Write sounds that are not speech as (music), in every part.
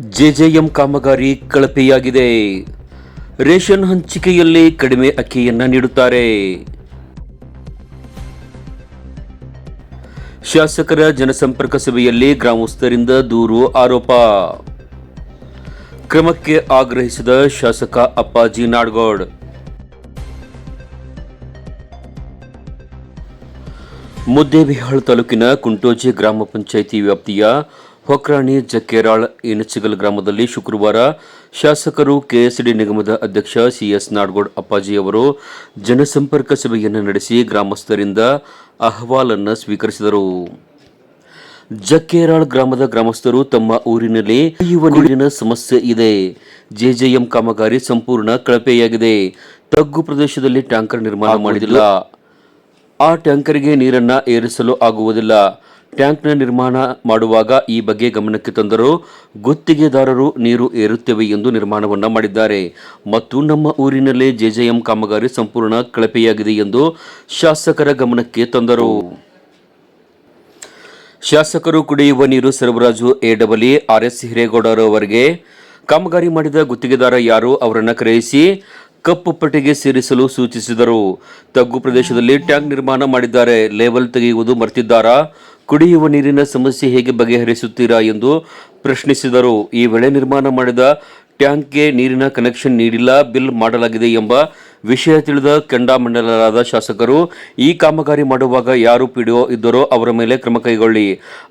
JJM ಕಾಮಗಾರಿ ಕಳಪೆಯಾಗಿದೆ. Ration ಹಂಚಿಕೆಯಲ್ಲಿ ಕಡಿಮೆ ಅಕ್ಕಿಯನ್ನ ನೀಡುತ್ತಾರೆ. ಶಾಸಕರ ಜನಸಂಪರ್ಕ ಸಭೆಯಲ್ಲಿ ಗ್ರಾಮಸ್ಥರಿಂದ ದೂರು ಆರೋಪ. ಕ್ರಮಕ್ಕೆ ಆಗ್ರಹಿಸಿದ ಶಾಸಕ ಅಪ್ಪಾಜಿ ನಾಡ್ಗೌಡ್. ಮುದ್ದೇಬಿಹಾಳ್ ತಾಲೂಕಿನ ಕುಂಟೋಜಿ ಗ್ರಾಮ ಪಂಚಾಯಿತಿ ವ್ಯಾಪ್ತಿಯ ಹೊಕ್ರಾಣಿ ಜಕ್ಕೇರಾಳ್ ಇನಚಿಗಲ್ ಗ್ರಾಮದಲ್ಲಿ ಶುಕ್ರವಾರ ಶಾಸಕರು ಕೆಎಸ್ಡಿ ನಿಗಮದ ಅಧ್ಯಕ್ಷ ಸಿಎಸ್ ನಾಡಗೌಡ್ ಅಪ್ಪಾಜಿ ಅವರು ಜನಸಂಪರ್ಕ ಸಭೆಯನ್ನು ನಡೆಸಿ ಗ್ರಾಮಸ್ಥರಿಂದ ಅಹವಾಲನ್ನು ಸ್ವೀಕರಿಸಿದರು. ಜಕ್ಕೇರಾಳ್ ಗ್ರಾಮದ ಗ್ರಾಮಸ್ಥರು ತಮ್ಮ ಊರಿನಲ್ಲಿ ಕುಡಿಯುವ ನೀರಿನ ಸಮಸ್ಯೆ ಇದೆ. ಜೆಜೆಎಂ ಕಾಮಗಾರಿ ಸಂಪೂರ್ಣ ಕಳಪೆಯಾಗಿದೆ. ತಗ್ಗು ಪ್ರದೇಶದಲ್ಲಿ ಟ್ಯಾಂಕರ್ ನಿರ್ಮಾಣ ಮಾಡಿದಿಲ್ಲ ಆ ಟ್ಯಾಂಕರ್ಗೆ ನೀರನ್ನು ಏರಿಸಲು ಆಗುವುದಿಲ್ಲ. ಟ್ಯಾಂಕ್ನ ನಿರ್ಮಾಣ ಮಾಡುವಾಗ ಈ ಬಗ್ಗೆ ಗಮನಕ್ಕೆ ತಂದರು ಗುತ್ತಿಗೆದಾರರು ನೀರು ಏರುತ್ತೇವೆ ಎಂದು ನಿರ್ಮಾಣವನ್ನು ಮಾಡಿದ್ದಾರೆ. ಮತ್ತು ನಮ್ಮ ಊರಿನಲ್ಲೇ ಜೆಜೆಎಂ ಕಾಮಗಾರಿ ಸಂಪೂರ್ಣ ಕಳಪೆಯಾಗಿದೆ ಎಂದು ಶಾಸಕರ ಗಮನಕ್ಕೆ ತಂದರು. ಶಾಸಕರು ಕುಡಿಯುವ ನೀರು ಸರಬರಾಜು ಎಡಬಲಿ ಆರ್ ಎಸ್ ಹಿರೇಗೌಡರವರಿಗೆ ಕಾಮಗಾರಿ ಮಾಡಿದ ಗುತ್ತಿಗೆದಾರ ಯಾರು ಅವರನ್ನು ಕರೆಯಿಸಿ ಕಪ್ಪು ಪಟ್ಟಿಗೆ ಸೇರಿಸಲು ಸೂಚಿಸಿದರು. ತಗ್ಗು ಪ್ರದೇಶದಲ್ಲಿ ಟ್ಯಾಂಕ್ ನಿರ್ಮಾಣ ಮಾಡಿದ್ದಾರೆ. ಲೇಬಲ್ ತೆಗೆಯುವುದು ಮರ್ತಿದ್ದಾರಾ? ಕುಡಿಯುವ ನೀರಿನ ಸಮಸ್ಯೆ ಹೇಗೆ ಬಗೆಹರಿಸುತ್ತೀರಾ ಎಂದು ಪ್ರಶ್ನಿಸಿದರು. ಈ ವೇಳೆ ನಿರ್ಮಾಣ ಮಾಡಿದ ಟ್ಯಾಂಕ್ಗೆ ನೀರಿನ ಕನೆಕ್ಷನ್ ನೀಡಿಲ್ಲ, ಬಿಲ್ ಮಾಡಲಾಗಿದೆ ಎಂಬ ವಿಷಯ ತಿಳಿದ ಕೆಂಡಾಮಂಡಲರಾದ ಶಾಸಕರು, ಈ ಕಾಮಗಾರಿ ಮಾಡುವಾಗ ಯಾರು ಪಿಡಿಒ ಇದ್ದರೋ ಅವರ ಮೇಲೆ ಕ್ರಮ ಕೈಗೊಳ್ಳಿ.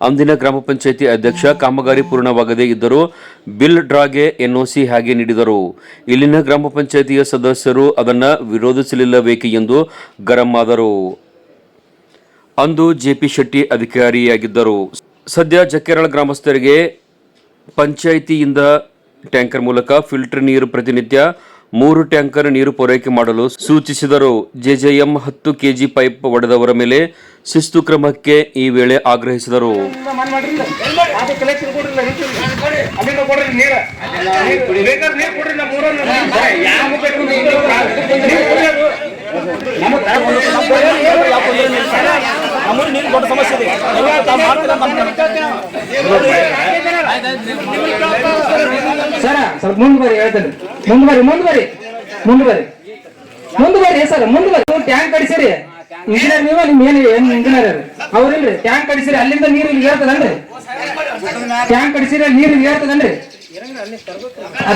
ಅಂದಿನ ಗ್ರಾಮ ಪಂಚಾಯಿತಿ ಅಧ್ಯಕ್ಷ ಕಾಮಗಾರಿ ಪೂರ್ಣವಾಗದೇ ಇದ್ದರೂ ಬಿಲ್ ಡ್ರಾಗೆ ಎನ್ಒಸಿ ಹಾಗೆ ನೀಡಿದರು. ಇಲ್ಲಿನ ಗ್ರಾಮ ಪಂಚಾಯಿತಿಯ ಸದಸ್ಯರು ಅದನ್ನು ವಿರೋಧಿಸಲಿಲ್ಲಬೇಕೆ ಎಂದು ಗರಂ ಆದರು. ಅಂದು ಜೆಪಿ ಶೆಟ್ಟಿ ಅಧಿಕಾರಿಯಾಗಿದ್ದರು. ಸದ್ಯ ಜಕ್ಕೇರಳ ಗ್ರಾಮಸ್ಥರಿಗೆ ಪಂಚಾಯಿತಿಯಿಂದ ಟ್ಯಾಂಕರ್ ಮೂಲಕ ಫಿಲ್ಟರ್ ನೀರು ಪ್ರತಿನಿತ್ಯ ಮೂರು ಟ್ಯಾಂಕರ್ ನೀರು ಪೂರೈಕೆ ಮಾಡಲು ಸೂಚಿಸಿದರು. ಜೆಜೆಎಂ ಹತ್ತು ಕೆಜಿ ಪೈಪ್ ಒಡೆದವರ ಮೇಲೆ ಶಿಸ್ತು ಕ್ರಮಕ್ಕೆ ಈ ವೇಳೆ ಆಗ್ರಹಿಸಿದರು. ಕೊಡ್ರಿ ನೀರ ದೊಡ್ಡ ಸಮಸ್ಯೆ ಇದೆ. ಸರ, ಸ್ವಲ್ಪ ಮುಂದುವರಿ, ಹೇಳ್ತೇನೆ. ಮುಂದ್ ಬರ್ರಿ ಮುಂದ್ ಬರ್ರಿ ಮುಂದ್ ಬರಿ ಮುಂದ್ ಬರ್ರಿ ಸರ್ ಮುಂದೆ ಬರ್ರಿ ಟ್ಯಾಂಕ್ ಕಡಿಸಿರಿ ಇಂಜಿನಿಯರ್ ನೀವು, ನಿಮ್ ಏನ್ ಏನ್ ಇಂಜಿನಿಯರ್ ಅವ್ರಿಲ್ರಿ ಟ್ಯಾಂಕ್ ಕಡಿಸಿರಿ ಅಲ್ಲಿಂದ ನೀರು ಇಲ್ಲಿ ಹೇಳ್ತದನ್ರಿ ಟ್ಯಾಂಕ್ ಕಡಿಸಿರಿ ನೀರು ಇಲ್ಲಿ ಹೇಳ್ತದನ್ರಿ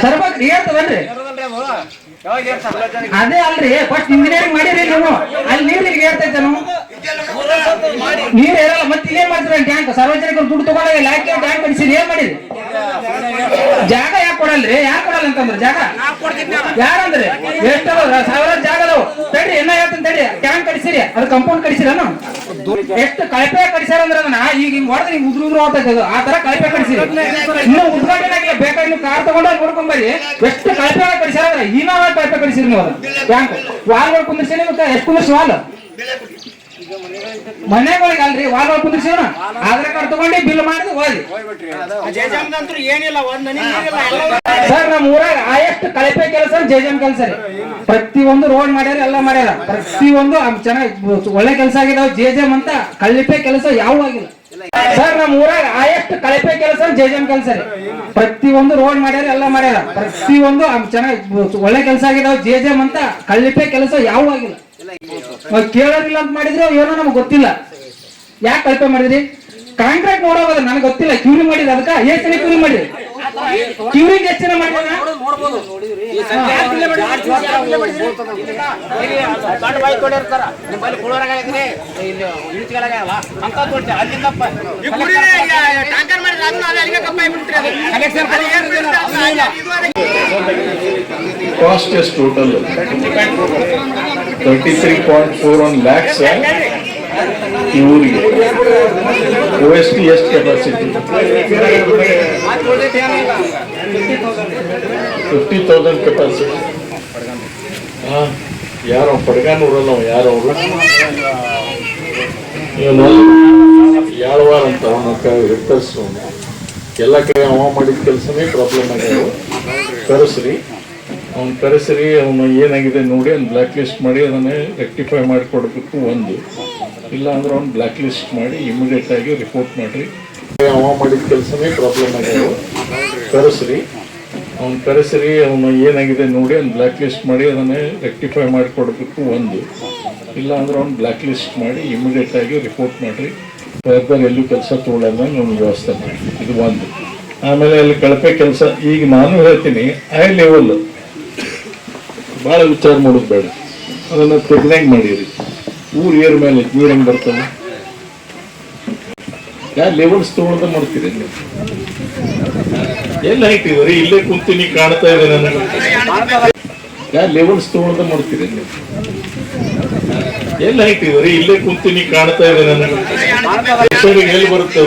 ತರ್ಬೇಕ್ರಿ ಏರ್ತದನ್ರಿ? ಅದೇ ಅಲ್ರಿ ಫಸ್ಟ್ ಇಂಜಿನಿಯರಿಂಗ್ ಮಾಡಿರಿ ನೀವು. ಅಲ್ಲಿ ನೀರು ಇಲ್ಲಿ ಹೇಳ್ತೈತೆ ನಾವು. ನೀರ್ ಹೇಳಲ್ಲ ಮತ್ತೆ ಏನ್ ಮಾಡ್ತೀರ ಟ್ಯಾಂಕ್? ಸಾರ್ವಜನಿಕರು ದುಡ್ಡು ತಗೊಂಡಾಗ ಯಾಕೆ ಟ್ಯಾಂಕ್ ಕಡಿಸಿರಿ ಏನ್ ಮಾಡಿರಿ? ಜಾಗ ಯಾಕೆ ಕೊಡಲ್ರಿ? ಯಾಕೆ ಕೊಡಲ್ಲ ಅಂತಂದ್ರೆ ಜಾಗ? ಯಾರಂದ್ರೆ ಎಷ್ಟು ಸಾವಿರಾರು ಜಾಗ ಅದಾವು. ತಡ್ರಿ ಏನ ಹೇಳ್ತಾನೆ ತಡ್ರಿ. ಟ್ಯಾಂಕ್ ಕಡಿಸಿರಿ ಅದು ಕಂಪೌಂಡ್ ಕಡಿಸಿರನು ಎಷ್ಟು ಕಳಪೆ ಕಡಿಸ್ಯಾರ ಅಂದ್ರೆ ಅದನ್ನ ಈಗ ಹಿಂಗ್ ಹೊಡೆದ್ರೆ ಹಿಂಗ್ ಉದ್ರು ಉದ್ರು ಆ ತರ ಕಳಪೆ ಕಡಿಸಿರಿ ಇನ್ನು ಉದ್ಘಾಟನೆ ಆಗಿಲ್ಲ ಬೇಕಾದ್ರೆ ನೀವು ಕಾರ್ ತಗೊಂಡು ನೋಡ್ಕೊಂಬರಿ ನೋಡ್ಕೊಂಡ್ ಬರ್ರಿ. ಎಷ್ಟು ಕಳಪೆ ಕಡಿಸ್ಯಾರ ಅಂದ್ರೆ ಹೀನಾವ ಕಳಪೆ ಕಡಿಸಿರಿ ನೀವು ಟ್ಯಾಂಕ್ ವಾಲ್ ಕುಂದಿರ್ಸಿ ನೀವು ಎಷ್ಟು ಕುಂದ್ರಿಸಿ ವಾಲ್? ಮನೆಗಳಿಗೆ ಅಲ್ರಿ ವಾಲ್ಗಳು ಕುಂದಿರ್ಸಿವನ ಆಧಾರ್ ಕಾರ್ಡ್ ತಗೊಂಡು ಬಿಲ್ ಮಾಡಿದ್ರೆ ಹೋಗಿ ಜಯಜಾಮ್ದಂತೂ ಏನಿಲ್ಲ ಒಂದ್ ಸರ್ ನಮ್ಮ ಊರಾಗ ಆಯಷ್ಟು ಕಳಪೆ ಕೆಲಸ ಜಯಜಾಮ್ ಕೆಲಸ ರೀ. ಪ್ರತಿ ಒಂದು ರೋಡ್ ಮಾಡ್ಯಾರ ಎಲ್ಲ ಮಾಡ್ಯಾರ. ಪ್ರತಿ ಒಂದು ಚೆನ್ನಾಗಿ ಒಳ್ಳೆ ಕೆಲಸ ಆಗಿದಾವ. ಜೆಜೆಂ ಅಂತ ಕಳಪೆ ಕೆಲಸ ಯಾವ ಆಗಿಲ್ಲ. ಸರ್ ನಮ್ಮ ಊರಾಗ ಆಯಷ್ಟು ಕಳಪೆ ಕೆಲಸ ಜೆಜೆಂ ಕೆಲಸ ರೀ. ಒಂದು ರೋಡ್ ಮಾಡ್ಯಾರ, ಎಲ್ಲ ಮಾಡ್ಯಾರ. ಪ್ರತಿ ಒಂದು ಚೆನ್ನಾಗಿ ಒಳ್ಳೆ ಕೆಲಸ ಆಗಿದಾವ ಜೆಜೆಂ ಅಂತ ಕಳಪೆ ಕೆಲಸ ಯಾವ ಆಗಿಲ್ಲ. ಕೇಳೋದಿಲ್ಲ ಅಂತ ಮಾಡಿದ್ರೆ ಏನೋ ನಮ್ಗೆ ಗೊತ್ತಿಲ್ಲ. ಯಾಕೆ ಕಳಪೆ ಮಾಡಿದ್ರಿ? ಕಾಂಕ್ರೀಟ್ ನೋಡೋದ ನನಗೆ ಗೊತ್ತಿಲ್ಲ, ಕ್ಯೂರಿ ಮಾಡಿದ ಅದಕ್ಕೆ ಎಷ್ಟು ಕ್ಯೂರಿ ಮಾಡಿದ್ರಿ. ಕ್ಯೂರಿಂಗ್ ಎಷ್ಟು ಜನ ಮಾಡಿದ್ರ ಗಂಡ ಬಾಯಿ ಕೊಡಿರ್ತಾರ ನಿಮ್ಮಲ್ಲಿ ಕುಳೋರಾಗ ಇದ್ರಿ ಇಲ್ಲಿ ಇಳಿಸ್ಗಳಾಗವ ಅಂತ ತೋರ್ಸಿ ಅಲ್ಲಿಂದ ಟ್ಯಾಂಕರ್ ಮಾಡಿದ್ರೆ ಅದನ್ನ ಅಲ್ಲಿ ಅಲ್ಲಿಗೆ ಕಪ್ಪ ಆಗ್ಬಿಡ್ತೀರಿ ಅದು collection Cost is total thirty-three point four one lakhs ಇವರಿಗೆ ಒ ಎಸ್ ಟಿ ಎಷ್ಟು ಕೆಪಾಸಿಟಿ ಫಿಫ್ಟಿ ತೌಸಂಡ್ ಕೆಪಾಸಿಟಿ ಯಾರೋ ಪಡ್ಗಾನೂರಲ್ಲ ಯಾರು ಅವರು? ಇವನು ಯಾಳ್ವಾರ ಅಂತ ಅವನ ಎಲ್ಲ ಕಡೆ ಅವ ಮಾಡಿದ ಕೆಲಸನೇ ಪ್ರಾಬ್ಲಮ್ ಆಗ್ಯಾವ. ಕರೆಸ್ರಿ. ಅವ್ನು ಕರೆಸ್ರಿ, ಅವನು ಏನಾಗಿದೆ ನೋಡಿ, ಅವ್ನು ಬ್ಲ್ಯಾಕ್ ಲಿಸ್ಟ್ ಮಾಡಿ, ಅದನ್ನೇ ರೆಕ್ಟಿಫೈ ಮಾಡಿಕೊಡ್ಬೇಕು ಒಂದು. ಇಲ್ಲ ಅಂದ್ರೆ ಅವ್ನು ಬ್ಲ್ಯಾಕ್ ಲಿಸ್ಟ್ ಮಾಡಿ ಇಮಿಡಿಯೇಟ್ ಆಗಿ ರಿಪೋರ್ಟ್ ಮಾಡ್ರಿ. ಅವ ಮಾಡಿದ ಕೆಲಸನೇ ಪ್ರಾಬ್ಲಮ್ ಆಗ್ಯಾವ. ಕರೆಸ್ರಿ. ಅವ್ನು ಕರೆಸ್ರಿ, ಅವನು ಏನಾಗಿದೆ ನೋಡಿ ಅವ್ನು ಬ್ಲ್ಯಾಕ್ ಲಿಸ್ಟ್ ಮಾಡಿ ಅದನ್ನೇ ರೆಕ್ಟಿಫೈ ಮಾಡಿ ಕೊಡಬೇಕು ಒಂದು. ಇಲ್ಲ ಅಂದ್ರೆ ಅವ್ನು ಬ್ಲ್ಯಾಕ್ ಲಿಸ್ಟ್ ಮಾಡಿ ಇಮಿಡಿಯೇಟ್ ಆಗಿ ರಿಪೋರ್ಟ್ ಮಾಡಿರಿ. ಫರ್ದರ್ ಎಲ್ಲೂ ಕೆಲಸ ತೊಗೊಳ್ಳೋದಂಗೆ ಅವ್ನು ವ್ಯವಸ್ಥೆ ಮಾಡಿ ಇದು ಒಂದು. ಆಮೇಲೆ ಅಲ್ಲಿ ಕಳಪೆ ಕೆಲಸ, ಈಗ ನಾನು ಹೇಳ್ತೀನಿ ಐ ಲೆವೆಲ್ ಭಾಳ ವಿಚಾರ ಮಾಡೋದು ಬೇಡ. ಅದನ್ನು ತೆಗ್ದಂಗೆ ಮಾಡಿರಿ. ಊರು ಏರ್ ಮೇಲೆ ನೀರು ಹೆಂಗೆ ಬರ್ತವೆ ಯಾ ಲೆವೆಲ್ಸ್ ತೊಗೊಳ್ದ ಮಾಡ್ತೀರಿ ಎಲ್ಲ ಹೈಟಿದ್ರಿ ಇಲ್ಲೇ ಕುಂತೀನಿ, ಕಾಣ್ತಾ ಇದೆ ನನಗೆ. ಯಾ ಲೆವೆಲ್ಸ್ ತೊಗೊಳ್ದ ಮಾಡ್ತೀರಿ ಎಲ್ಲ ಹೈಟಿದ್ರಿ ಇಲ್ಲೇ ಕುಂತೀನಿ, ಕಾಣ್ತಾ ಇದೆ ನನಗೆ. ಎಲ್ಲಿ ಬರುತ್ತೆ?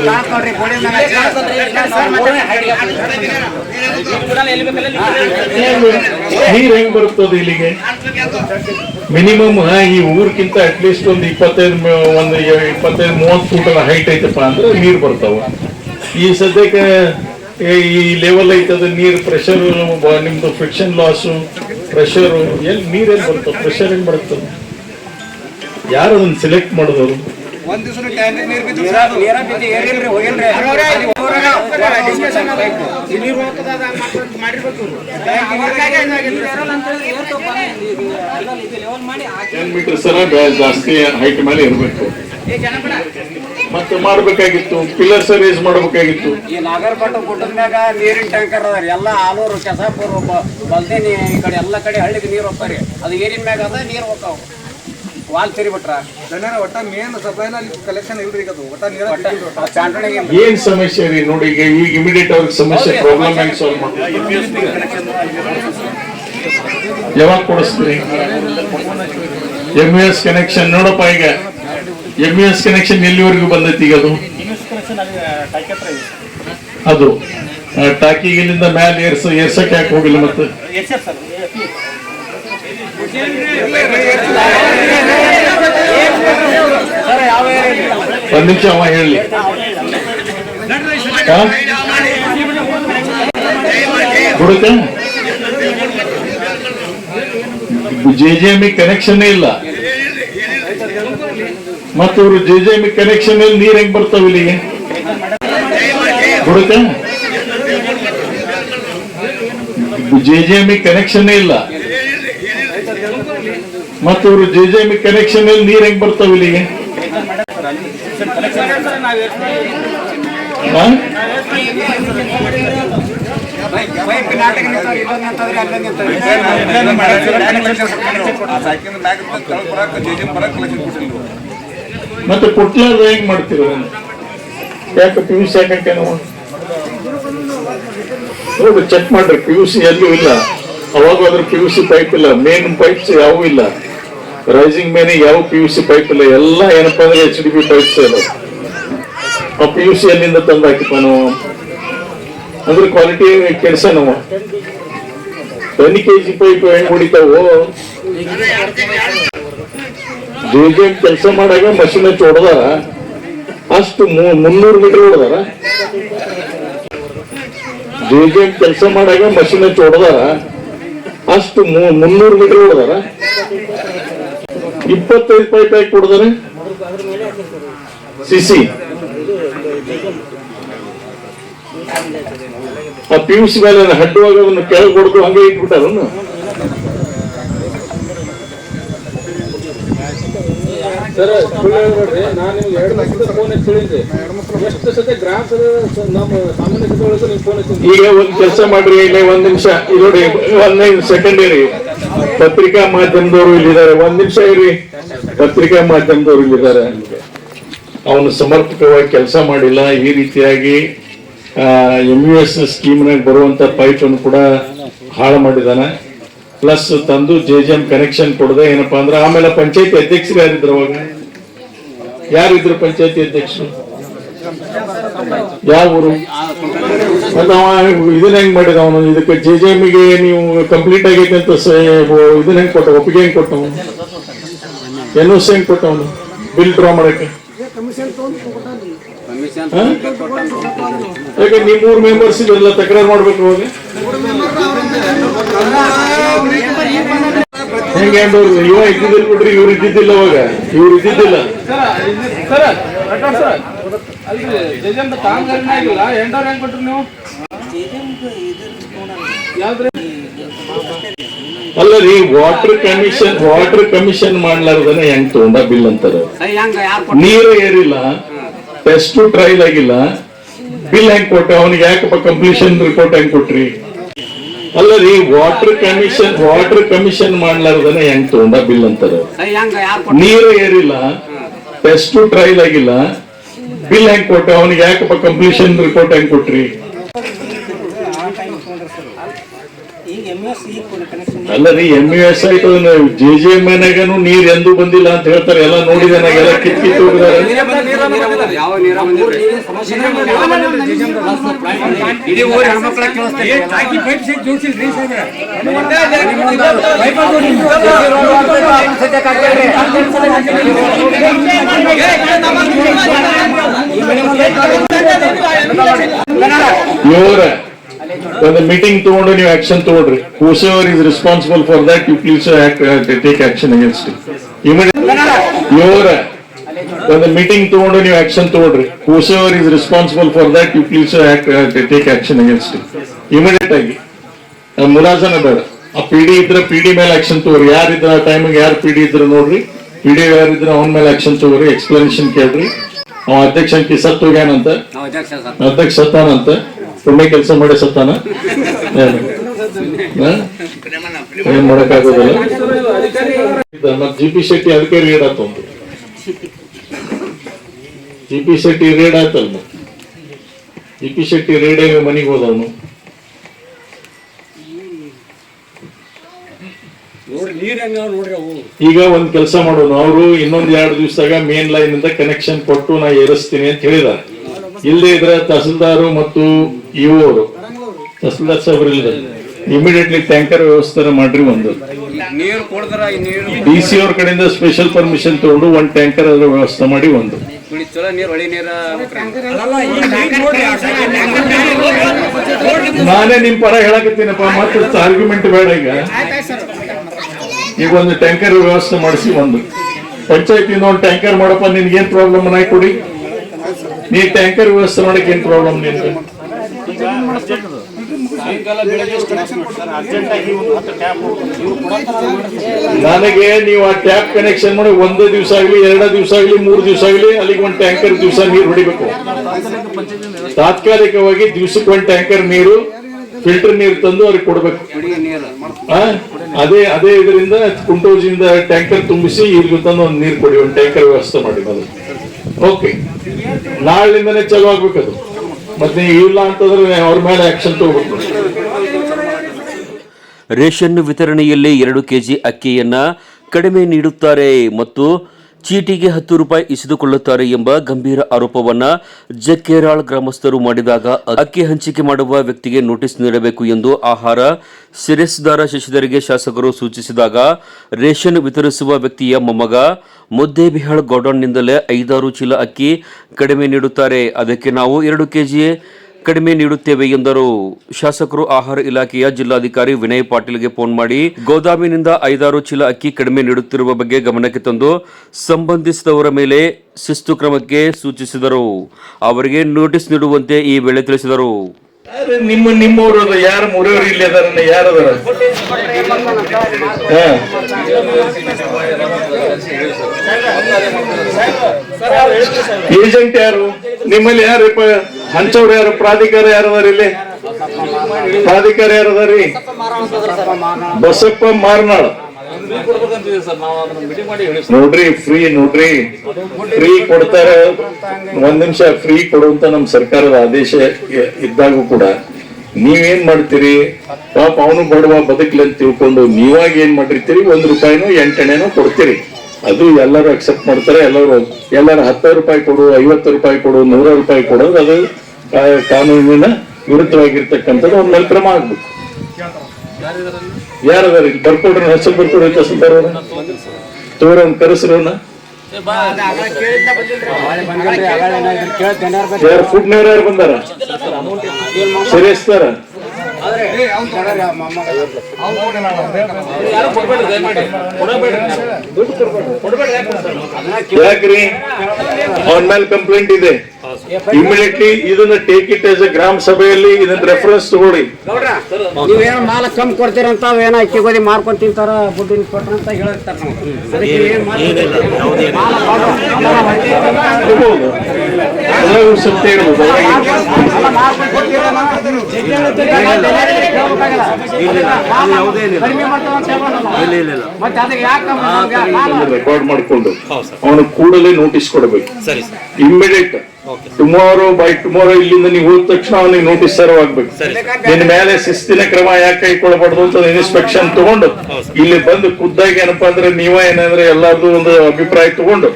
ನೀರ್ ಹೆಂಗ್ ಬರುತ್ತದೆ ಇಲ್ಲಿಗೆ? ಮಿನಿಮಮ್ ಈ ಊರ್ಕಿಂತ ಅಟ್ಲೀಸ್ಟ್ ಒಂದು ಇಪ್ಪತ್ತೈದು ಒಂದು ಇಪ್ಪತ್ತೈದು, ಮೂವತ್ತು ಫೂಟ್ ಹೈಟ್ ಐತಪ್ಪ ಅಂದ್ರೆ ನೀರ್ ಬರ್ತಾವ. ಈ ಸದ್ಯಕ್ಕೆ ಈ- ಲೆವೆಲ್ ಐತದ ನೀರ್ ಪ್ರೆಷರ್ ನಿಮ್ದು ಫ್ರಿಕ್ಷನ್ ಲಾಸು ಪ್ರೆಷರು ಎಲ್ಲಿ ನೀರ್ ಎಲ್ಲಿ ಬರ್ತಾವ ಪ್ರೆಷರ್ ಏನ್ ಬರ್ತದೆ ಯಾರು ಅದನ್ನ ಸೆಲೆಕ್ಟ್ ಮಾಡಿದವರು ಒಂದ್ ದಿವಸ ನೀರ್ ಬಿದ್ದು ಟೆನ್ ಮೀಟರ್ ಸರ? ಜಾಸ್ತಿ ಹೈಟ್ ಮೇಲೆ ಇರಬೇಕು. ಮತ್ತೆ ಮಾಡ್ಬೇಕಾಗಿತ್ತು ಪಿಲ್ಲರ್ಸ್ ರೇಸ್ ಮಾಡ್ಬೇಕಾಗಿತ್ತು. ಈ ನಾಗರಪಟ್ಟ ಗುಡ್ಡದಾಗ ಮ್ಯಾಗ ನೀರಿನ ಟ್ಯಾಂಕರ್ ಅದ ರೀ ಎಲ್ಲ ಆಲೂರು ಕೆಸಾಪುರ ಬಲ್ದೇನಿ ಈ ಕಡೆ ಎಲ್ಲ ಕಡೆ ಹಳ್ಳಿಗೆ ನೀರು ಹೋಗ್ತಾರೆ ಅದು ಏರಿನ ಮ್ಯಾಗ ಅದ ನೀರು ಹೋಗ್ತಾವ. ವಾಲ್ ತೆರಿಬಿಟ್ರ ಜನರ ಒಟ್ಟ ಮೇನ್ ಸಪ್ಲೈನ ಕಲೆಕ್ಷನ್ ಇಲ್ರಿ ಈಗ ಅದು ಒಟ್ಟ ನೀರ ಆ ಚಾಂಟಣಿಗೆ ಏನ್ ಸಮಸ್ಯೆ ರೀ ನೋಡಿ ಈಗ ಈಗ ಇಮಿಡಿಯೇಟ್ ಅವ್ರಿಗೆ ಸಮಸ್ಯೆ ಪ್ರಾಬ್ಲಮ್ ಹೆಂಗ್ ಸಾಲ್ವ್ ಮಾಡ್ತೀವಿ ಯಾವಾಗ ಕೊಡಿಸ್ತೀರಿ ಎಂ ಎಸ್ ಕನೆಕ್ಷನ್ ನೋಡಪ್ಪ ಈಗ ಎಂ ಎಸ್ ಕನೆಕ್ಷನ್ ಎಲ್ಲಿವರೆಗೂ ಬಂದೈತಿ ಈಗ ಅದು ಅದು ಟಾಕಿಗೆ ಇಲ್ಲಿಂದ ಮ್ಯಾಲೆ ಏರ್ಸ ಏರ್ಸಕ್ಕೆ ಯಾಕೆ ಹೋಗಿಲ್ಲ ಮತ್ತೆ ಒಂದ್ ನಿಮಿಷ ಅವ ಹೇಳಿ. ಕೊಡುತ್ತೆ? ಜೆ ಜೆ ಎಂ ಕನೆಕ್ಷನ್ ಇಲ್ಲ. ಮತ್ತೆ ಇವರು ಜೆ ಜೆ ಎಂ ಕನೆಕ್ಷನ್ ಅಲ್ಲಿ ನೀರ್ ಹೆಂಗ್ ಬರ್ತಾವ ಇಲ್ಲಿಗೆ? ಕೊಡುತ್ತೆ? ಜೆ ಜೆ ಎಂ ಕನೆಕ್ಷನ್ ಇಲ್ಲ. ಮತ್ತೆ ಇವರು ಜೆ ಜೆ ಎಂ ಕನೆಕ್ಷನ್ ಅಲ್ಲಿ ನೀರ್ ಹೆಂಗ್ ಬರ್ತಾವ ಇಲ್ಲಿಗೆ ಹಾ? ಪೈಪ್ ನಾಟಕ ನಿಂತವ್ರಿ, ಇಲ್ಲೊಂದ್ ನಿಂತವ್ರಿ, ಅಲ್ಲೊಂದ್ ನಿಂತವ್ರಿ. ಮತ್ತೆ ಕೊಟ್ಟಿಲ್ಲ ಹೆಂಗ್ ಮಾಡ್ತೀರ? ಯಾಕೆ ಪಿ ಯು ಸಿ ನೋಡಿ ಚೆಕ್ ಮಾಡ್ರಿ ಪಿ ಯು ಸಿ ಎಲ್ಲೂ ಇಲ್ಲ. ಅವಾಗ ಅದ್ರ ಪಿ ಯು ಸಿ ಪೈಪ್ ಇಲ್ಲ. ಮೇನ್ ಪೈಪ್ಸ್ ಯಾವೂ ಇಲ್ಲ. ರೈಸಿಂಗ್ ಮೇನ್ ಯಾವ ಪಿ ಯು ಸಿ ಪೈಪ್ ಇಲ್ಲ. ಎಲ್ಲ ಏನಪ್ಪಾ ಅಂದ್ರೆ ಎಚ್ ಡಿ ಬಿ ಪೈಪ್ಸ್ ಇಲ್ಲ ಪಿ ಯು ಸಿ ಎಲ್ಲಿಂದ ತಂದು ಹಾಕಿಪ್ಪ ನಾವು ಅದ್ರ ಕ್ವಾಲಿಟಿ ಕೆಲಸ ನಾವು ಟೆನ್ ಕೆ ಜಿ ಪೈಪ್ ಹೆಂಗ್ ಹೊಡಿತಾವು. ಜೆ ಕೆಲಸ ಮಾಡಾಗ ಮಷಿನ್ ಹಚ್ಚಿ ಹೊಡೆದಾರ. ಅಷ್ಟು ಮುನ್ನೂರು ಮೀಟರ್ ಹೊಡೆದಾರ. ಜೆ ಜೆ ಕೆಲಸ ಮಾಡಾಗ ಮಷಿನ್ ಹಚ್ಚಿ ಹೊಡೆದಾರ. ಅಷ್ಟು ಮುನ್ನೂರು ಮೀಟರ್ ಹೊಡೆದಾರ. ಇಪ್ಪತ್ತೈದು ಪೈಪ್ ಹಾಕಿ ಹೊಡೆದಾರೆ ಸಿಸಿ ಆ ಪಿ ಯು ಸಿ ಮೇಲೆ ಹಡ್ಡುವಾಗ ಅದನ್ನು ಕೆಳಗೆ ಹೊಡೆದು ಹಂಗೆ ಇಟ್ಬಿಟ್ಟಾರನ್ನು ಸರ್ ನಾನು ನಿಮ್ಗೆ ಎರಡು ಮಾಸದ ಫೋನ್ ಹಚ್ಚಿ ಎಷ್ಟು ಸತಿ ಗ್ರಾಮ ಸಭೆ ನಮ್ಮ ಸಾಮಾನ್ಯ ಸಭೆ ಒಳಗೆ ನೀವು ಫೋನ್ ಹಚ್ಚಿದ್ರಿ ಈಗ ಒಂದು ಕೆಲಸ ಮಾಡ್ರಿ ಇಲ್ಲಿ ಒಂದ್ ನಿಮಿಷ. ಇರೋಡಿ ನೋಡಿ ಒಂದೇ ಸೆಕೆಂಡ್ ಇರಿ. ಪತ್ರಿಕಾ ಮಾಧ್ಯಮದವರು ಇಲ್ಲಿದ್ದಾರೆ. ಒಂದ್ ನಿಮಿಷ ಇರಿ. ಪತ್ರಿಕಾ ಮಾಧ್ಯಮದವರು ಇಲ್ಲಿದ್ದಾರೆ. ಅವನು ಸಮರ್ಪಕವಾಗಿ ಕೆಲಸ ಮಾಡಿಲ್ಲ. ಈ ರೀತಿಯಾಗಿ ಎಂ ಯು ಎಸ್ ಸ್ಕೀಮ್ನಾಗ ಬರುವಂತ ಪೈಪ್ ಅನ್ನು ಕೂಡ ಹಾಳು ಮಾಡಿದಾನೆ ಪ್ಲಸ್ ತಂದು ಜೆ ಜೆ ಎಂ ಕನೆಕ್ಷನ್ ಕೊಡದೆ ಏನಪ್ಪಾ ಅಂದ್ರೆ ಆಮೇಲೆ ಪಂಚಾಯತಿ ಅಧ್ಯಕ್ಷರು ಯಾರಿದ್ರು ಅವಾಗ? ಯಾರಿದ್ರು ಪಂಚಾಯತಿ ಅಧ್ಯಕ್ಷರು? ಯಾವ ಊರು? ಇದನ್ನ ಹೆಂಗ್ ಮಾಡಿದ ಅವನು? ಇದಕ್ಕೆ ಜೆ ಜೆ ಗೆ ನೀವು ಕಂಪ್ಲೀಟ್ ಆಗೈತೆ ಅಂತ ಇದನ್ನ ಹೆಂಗ್ ಕೊಟ್ಟ, ಒಪ್ಪಿಗೆ ಹೆಂಗ್ ಕೊಟ್ಟವನು ಎನ್ ಓ ಸಿ ಹೆಂಗ್ ಕೊಟ್ಟವನು ಬಿಲ್ ಡ್ರಾ ಮಾಡಕ್ಕೆ? ಯಾಕೆ ನೀವು ಮೂರು ಮೆಂಬರ್ಸ್ ಇದೆಲ್ಲ ತಕರಾರು ಮಾಡ್ಬೇಕು ಅವಾಗ ಹೆಂಗೆ ಇವ ಇದ್ದಿದ್ದಿಲ್ಲ ಬಿಡ್ರಿ ಇವ್ರು ಇದ್ದಿದ್ದಿಲ್ಲ ಅವಾಗ? ಇವ್ರು ಇದ್ದಿದ್ದಿಲ್ಲ. ಸರ್ ಸರ್ ರಟೋರ್ ಸರ್ ಅಲ್ರಿ ಜಜಂತ ಕಾಮಗಾರಿನ ಆಗಿಲ್ಲ ಎಂಡವ್ರ ಹೆಂಗ್ ಕೊಟ್ರಿ ನೀವು? ಅಲ್ಲ ರೀ ವಾಟರ್ ಕಮಿಷನ್ ವಾಟರ್ ಕಮಿಷನ್ ಮಾಡ್ಲಾರ್ದನೆ ಹೆಂಗ್ ತಗೊಂಡ ಬಿಲ್ ಅಂತಾರೆ? ಹೆಂಗ ಯಾರು ನೀರು ಏರಿಲ್ಲ. ಟೆಸ್ಟ್ ಟ್ರೈಲ್ ಆಗಿಲ್ಲ ಬಿಲ್ ಹೆಂಗ್ ಕೊಟ್ಟೆ ಅವನಿಗೆ ಯಾಕಪ್ಪ ಕಂಪ್ಲೀಷನ್ ರಿಪೋರ್ಟ್ ಹೆಂಗ್ ಕೊಟ್ರಿ? ಅಲ್ಲ ರೀ ವಾಟರ್ ಕಮಿಷನ್ ವಾಟರ್ ಕಮಿಷನ್ ಮಾಡ್ಲಾರ್ದನೆ ಹೆಂಗ್ ತಗೊಂಡ ಬಿಲ್ ಅಂತಾರ? ನೀರು ಏರಿಲ್ಲ. ಟೆಸ್ಟ್ ಟ್ರೈಲ್ ಆಗಿಲ್ಲ ಬಿಲ್ ಹೆಂಗ್ ಕೊಟ್ಟೆ ಅವನಿಗೆ ಯಾಕಪ್ಪ ಕಂಪ್ಲೀಷನ್ ರಿಪೋರ್ಟ್ ಹೆಂಗ್ ಕೊಟ್ರಿ? ಅಲ್ಲ ರೀ ಎಂ ಯು ಎಸ್ ಆಯ್ತು ಜೆ ಜೆ ಎಂ ಎನಾಗನು ನೀರ್ ಎಂದೂ ಬಂದಿಲ್ಲ ಅಂತ ಹೇಳ್ತಾರೆ. ಎಲ್ಲ ನೋಡಿದೆ ಎಲ್ಲ ಕಿತ್ ಕಿತ್ ಹೋಗಿದ್ದಾರೆ. ಇವರ. ಒಂದು ಮೀಟಿಂಗ್ ತಗೊಂಡು ನೀವು ಆಕ್ಷನ್ ತಗೊಳ್ರಿ. Whose ever is responsible for that you please take action against ಇವರ ಒಂದು ಮೀಟಿಂಗ್ ತಗೊಂಡು ನೀವು ಆಕ್ಷನ್ ತಗೊಳ್ರಿ. Whose ever is responsible for that you please take action against immediate ಆಗಿ ಮುಲಾಜನ ಬೇಡ. ಆ ಪಿ ಡಿ ಇದ್ರೆ ಪಿ ಡಿ ಮೇಲೆ ಆಕ್ಷನ್ ತಗೋರಿ. ಯಾರಿದ್ರ ಟೈಮಿಗೆ ಯಾರು ಪಿ ಡಿ ಇದ್ರೆ ನೋಡ್ರಿ. ಪಿ ಡಿ ಯಾರಿದ್ರೆ ಅವನ ಮೇಲೆ ಆಕ್ಷನ್ ತಗೋರಿ. ಎಕ್ಸ್ಪ್ಲನೇಷನ್ ಕೇಳ್ರಿ. ಅವ ಅಧ್ಯಕ್ಷ ಕಿ ಸತ್ ಹೋಗ್ಯಾನಂತ ಅಧ್ಯಕ್ಷ ಸತ್ತಾನಂತ. ಪುಣ್ಯ ಕೆಲಸ ಮಾಡಿ ಸತ್ತಾನ? (laughs) ಏನು? ಮಾಡಕ್ಕಾಗೋದಿಲ್ಲ? ಮತ್ ಜಿ ಪಿ ಶೆಟ್ಟಿ ಅದಕ್ಕೆ ರೇಡ್ ಆತ ಒಂದು ಜಿ ಪಿ ಶೆಟ್ಟಿ ರೇಡ್ ಆತಲ್ಲ. ಜಿ ಪಿ ಶೆಟ್ಟಿ ರೇಡ್ ಮನೆಗೆ ಹೋದವನು. ಈಗ ಒಂದ್ ಕೆಲಸ ಮಾಡೋನು. ಅವರು ಇನ್ನೊಂದ್ ಎರಡು ದಿವಸದಾಗ ಮೇನ್ ಲೈನ್ ಇಂದ ಕನೆಕ್ಷನ್ ಕೊಟ್ಟು ನಾ ಏರಿಸ್ತೀನಿ ಅಂತ ಹೇಳಿದ ಇಲ್ಲದೆ ಇದ್ರೆ ತಹಸೀಲ್ದಾರು ಮತ್ತು ಇವರು ತಹಸೀಲ್ದಾರ್ ಸಾಹೇಬ್ರ ಇಲ್ಲ ಇಮಿಡಿಯೇಟ್ಲಿ ಟ್ಯಾಂಕರ್ ವ್ಯವಸ್ಥೆ ಮಾಡ್ರಿ ಒಂದು. ನೀರು ಕುಡಿದ್ರ ಈ ನೀರು ಡಿ ಸಿ ಅವ್ರ ಕಡೆಯಿಂದ ಸ್ಪೆಷಲ್ ಪರ್ಮಿಷನ್ ತಗೊಂಡು ಒಂದ್ ಟ್ಯಾಂಕರ್ ಅದ್ರ ವ್ಯವಸ್ಥೆ ಮಾಡಿ ಒಂದು. ನಾನೇ ನಿಮ್ ಪರ ಹೇಳಕತ್ತೀನಪ್ಪ ಮತ್ತೆ ಆರ್ಗ್ಯುಮೆಂಟ್ ಬೇಡ ಈಗ. ಈಗ ಒಂದು ಟ್ಯಾಂಕರ್ ವ್ಯವಸ್ಥೆ ಮಾಡಿಸಿ ಒಂದು. ಪಂಚಾಯತಿಯಿಂದ ಒಂದು ಟ್ಯಾಂಕರ್ ಮಾಡಪ್ಪ ನಿನ್ಗೇನ್ ಪ್ರಾಬ್ಲಮ್ ಕೊಡಿ. ನೀ ಟ್ಯಾಂಕರ್ ವ್ಯವಸ್ಥೆ ಮಾಡಕ್ಕೆ ಏನ್ ಪ್ರಾಬ್ಲಮ್ ನಿನ್ಗೆ ನನಗೆ ನೀವು ಆ ಟ್ಯಾಪ್ ಕನೆಕ್ಷನ್ ಮಾಡಿ ಒಂದೇ ದಿವಸ ಆಗಲಿ ಎರಡು ದಿವಸ ಆಗಲಿ ಮೂರು ದಿವಸ ಆಗಲಿ ಅಲ್ಲಿಗೆ ಒಂದು ಟ್ಯಾಂಕರ್ ದಿವಸ ನೀರು ಹೊಡಿಬೇಕು. ತಾತ್ಕಾಲಿಕವಾಗಿ ದಿವಸಕ್ಕೆ ಒಂದು ಟ್ಯಾಂಕರ್ ನೀರು ಫಿಲ್ಟರ್ ನೀರು ತಂದು ಅವ್ರಿಗೆ ಕೊಡ್ಬೇಕು? ಅದೇ ಅದೇ ಇದರಿಂದ ಕುಂಟೋಜಿಂದ ಟ್ಯಾಂಕರ್ ತುಂಬಿಸಿ ಇವ್ರಿಗೆ ತಂದು ಒಂದು ನೀರು ಕೊಡಿ ಒಂದು ಟ್ಯಾಂಕರ್ ವ್ಯವಸ್ಥೆ ಮಾಡಿ ಮೊದಲು. ಓಕೆ ನಾಳಿಂದನೇ ಚಲೋ ಆಗ್ಬೇಕು ಅದು. ಮತ್ತೆ ಇಲ್ಲ ಅಂತಂದ್ರೆ ಅವ್ರ ಮೇಲೆ ಆಕ್ಷನ್ ತಗೋಬೇಕು ರೇಷನ್ ವಿತರಣೆಯಲ್ಲಿ ಎರಡು ಕೆಜಿ ಅಕ್ಕಿಯನ್ನ ಕಡಿಮೆ ನೀಡುತ್ತಾರೆ ಮತ್ತು ಚೀಟಿಗೆ ಹತ್ತು ರೂಪಾಯಿ ಇಸಿದುಕೊಳ್ಳುತ್ತಾರೆ ಎಂಬ ಗಂಭೀರ ಆರೋಪವನ್ನ ಜಕ್ಕೇರಾಳ್ ಗ್ರಾಮಸ್ಥರು ಮಾಡಿದಾಗ ಅಕ್ಕಿ ಹಂಚಿಕೆ ಮಾಡುವ ವ್ಯಕ್ತಿಗೆ ನೋಟಿಸ್ ನೀಡಬೇಕು ಎಂದು ಆಹಾರ ಸಿರೆಸ್ದಾರ ಶಶಿಧರಿಗೆ ಶಾಸಕರು ಸೂಚಿಸಿದಾಗ ರೇಷನ್ ವಿತರಿಸುವ ವ್ಯಕ್ತಿಯ ಮೊಮ್ಮಗ ಮುದ್ದೇಬಿಹಾಳ್ ಗೋಡೌನ್ನಿಂದಲೇ ಐದಾರು ಚೀಲ ಅಕ್ಕಿ ಕಡಿಮೆ ನೀಡುತ್ತಾರೆ. ಅದಕ್ಕೆ ನಾವು ಎರಡು ಕೆಜಿ ಕಡಿಮೆ ನೀಡುತ್ತೇವೆ ಎಂದರು. ಶಾಸಕರು ಆಹಾರ ಇಲಾಖೆಯ ಜಿಲ್ಲಾಧಿಕಾರಿ ವಿನಯ್ ಪಾಟೀಲ್ಗೆ ಫೋನ್ ಮಾಡಿ, ಗೋದಾಮಿನಿಂದ ಐದಾರು ಚೀಲ ಅಕ್ಕಿ ಕಡಿಮೆ ನೀಡುತ್ತಿರುವ ಬಗ್ಗೆ ಗಮನಕ್ಕೆ ತಂದು ಸಂಬಂಧಿಸಿದವರ ಮೇಲೆ ಶಿಸ್ತು ಕ್ರಮಕ್ಕೆ ಸೂಚಿಸಿದರು. ಅವರಿಗೆ ನೋಟಿಸ್ ನೀಡುವಂತೆ ಈ ವೇಳೆ ತಿಳಿಸಿದರು. ಯಾರು ನಿಮ್ಮ ನಿಮ್ಮವರು ಯಾರು ಮುರಿಯವರು ಇಲ್ಲಿ ಯಾರು. ಏಜೆಂಟ್ ಯಾರು? ನಿಮ್ಮಲ್ಲಿ ಯಾರಪ್ಪ ಹಂಚವ್ರು ಯಾರು? ಪ್ರಾಧಿಕಾರ ಯಾರು ಅದಾರ ಇಲ್ಲಿ? ಪ್ರಾಧಿಕಾರ ಯಾರು ಅದಾರಿ ಬಸಪ್ಪ ಮಾರ್ನಾಳ್ ನೋಡ್ರಿ ಫ್ರೀ ನೋಡ್ರಿ. ಫ್ರೀ ಕೊಡ್ತಾರೆ. ಒಂದ್ ನಿಮಿಷ ಫ್ರೀ ಕೊಡುವಂತ ನಮ್ ಸರ್ಕಾರದ ಆದೇಶ ಇದ್ದಾಗೂ ಕೂಡ. ನೀವೇನ್ ಮಾಡ್ತೀರಿ? ಪಾಪ ಅವನು ಬಡವ ಬದುಕ್ಲಿ ಅಂತ ತಿಳ್ಕೊಂಡು ನೀವಾಗ ಏನ್ ಮಾಡಿರ್ತೀರಿ? ಒಂದ್ ರೂಪಾಯಿನೋ ಎಂಟಣೆನೋ ಕೊಡ್ತೀರಿ. ಅದು ಎಲ್ಲರೂ ಅಕ್ಸೆಪ್ಟ್ ಮಾಡ್ತಾರೆ. ಎಲ್ಲರೂ ಎಲ್ಲರೂ ಹತ್ತು ರೂಪಾಯಿ ಕೊಡು ಐವತ್ತು ರೂಪಾಯಿ ಕೊಡು ನೂರ ರೂಪಾಯಿ ಕೊಡೋದು ಅದು ಕಾನೂನಿನ ವಿರುದ್ಧವಾಗಿರ್ತಕ್ಕಂಥದ್ದು ಒಂದು ಮೇಲೆ ಕ್ರಮ ಆಗ್ಬೇಕು. ಯಾರದಾರ ಇಲ್ಲಿ ಬರ್ಕೊಡ್ರಿ ಹೆಸರು ಬರ್ಕೊಡ್ರಿ ತಹಸೀಲ್ದಾರ್ ಅವ್ರ. ತೋರ ಅವ್ನ ಕರೆಸ್ರವ್ನ ಯಾರು ಯಾರು ಬಂದಾರ? ಸರಿಸ್ತಾರ ಯಾಕ್ರಿ? ಅವನ ಮೇಲೆ ಕಂಪ್ಲೇಂಟ್ ಇದೆ. ಇಮಿಡಿಯೇಟ್ಲಿ ಇದನ್ನ ಟೇಕ್ ಇಟ್ ಎಸ್ ಗ್ರಾಮ ಸಭೆಯಲ್ಲಿ ಇದನ್ನ ರೆಫರೆನ್ಸ್ ತಗೊಳ್ಳಿ. ನೀವೇನು ಮಾಲ ಕಮ್ಮಿ ಕೊಡ್ತೀರಂತ ಏನೋ ಅಕ್ಕಿ ಗೋಧಿ ಮಾರ್ಕೊಂಡ್ ತಿಂತಾರ ಬುಡ್ಡಿನ ಕೊಟ್ರ ಅಂತ ಹೇಳಿರ್ತಾರ ಸತ್ಯ ರೆಕಾರ್ಡ್ ಮಾಡಿಕೊಂಡು ಅವನು ಕೂಡಲೇ ನೋಟಿಸ್ ಕೊಡಬೇಕು ಇಮಿಡಿಯೇಟ್ ಟುಮಾರೋ ಬೈ ಟುಮಾರೋ ಇಲ್ಲಿಂದ ನೀವು ಹೋದ ತಕ್ಷಣ ಅವನಿಗೆ ನೋಟಿಸ್ ಸರ್ವ್ ಆಗ್ಬೇಕು ನಿನ್ನ ಮೇಲೆ ಶಿಸ್ತಿನ ಕ್ರಮ ಯಾಕೆ ಕೈಕೊಳ್ಬಾರ್ದು ಅಂತ ಇನ್ಸ್ಪೆಕ್ಷನ್ ತಗೊಂಡು. ಇಲ್ಲಿ ಬಂದು ಖುದ್ದಾಗಿ ಏನಪ್ಪಾ ಅಂದ್ರೆ ನೀವ ಏನಂದ್ರೆ ಎಲ್ಲಾರ್ದು ಒಂದು ಅಭಿಪ್ರಾಯ ತಗೊಂಡು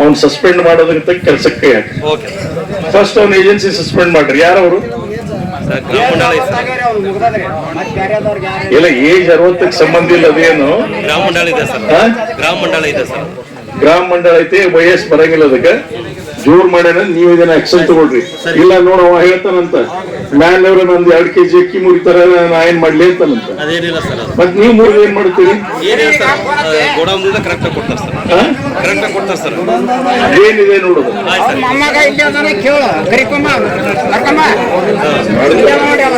ಅವ್ನು ಸಸ್ಪೆಂಡ್ ಮಾಡೋದಕ್ಕಿಂತ ಕೆಲಸಕ್ಕೆ ಫಸ್ಟ್ ಅವ್ನ ಏಜೆನ್ಸಿ ಸಸ್ಪೆಂಡ್ ಮಾಡ್ರಿ. ಯಾರವರು? ಇಲ್ಲ ಏಜ್ ಅರವತ್ತಕ್ಕೆ ಸಂಬಂಧ ಇಲ್ಲ ಅದೇನು? ಗ್ರಾಮ ಮಂಡಳ ಇದೆ ಸರ್? ಗ್ರಾಮ ಮಂಡಳ ಇದೆ ಸರ್. ಗ್ರಾಮ ಮಂಡಳ ಐತಿ ವಯಸ್ಸು ಬರಂಗಿಲ್ಲ ಅದಕ್ಕೆ. ಜೋರ್ ಮಾಡ್ಯಾನ ನೀವು ಇದನ್ನ ಆಕ್ಷನ್ ತಗೊಳ್ರಿ. ಇಲ್ಲ ನೋಡ ಅವ ಹೇಳ್ತಾನಂತ. ಮ್ಯಾನ್ ಅವ್ರ ನಂದು ಎರಡ್ ಕೆಜಿ ಅಕ್ಕಿ ಮುರಿತಾರ ನಾ ಏನ್ ಮಾಡ್ಲಿ ಅಂತಾನಂತ. ಅದೇನಿಲ್ಲ ಸರ್ ಅದು. ಮತ್ ನೀವ್ ಮುರಿದು ಏನ್ ಮಾಡ್ತೀರಿ? ಏನಿಲ್ಲ ಸರ್ ಗೋಡೌನ್ದಿಂದ ಕರೆಕ್ಟ್ ಆಗಿ ಕೊಡ್ತಾರೆ ಸರ್. ಹಾ? ಕರೆಕ್ಟ್ ಆಗಿ ಕೊಡ್ತಾರೆ ಸರ್ ಏನಿದೆ ನೋಡುದು ಕೇಳು. ಕರಿಕಮ್ಮ ಇಲ್ಲೇ ನೋಡಿ ಅವ?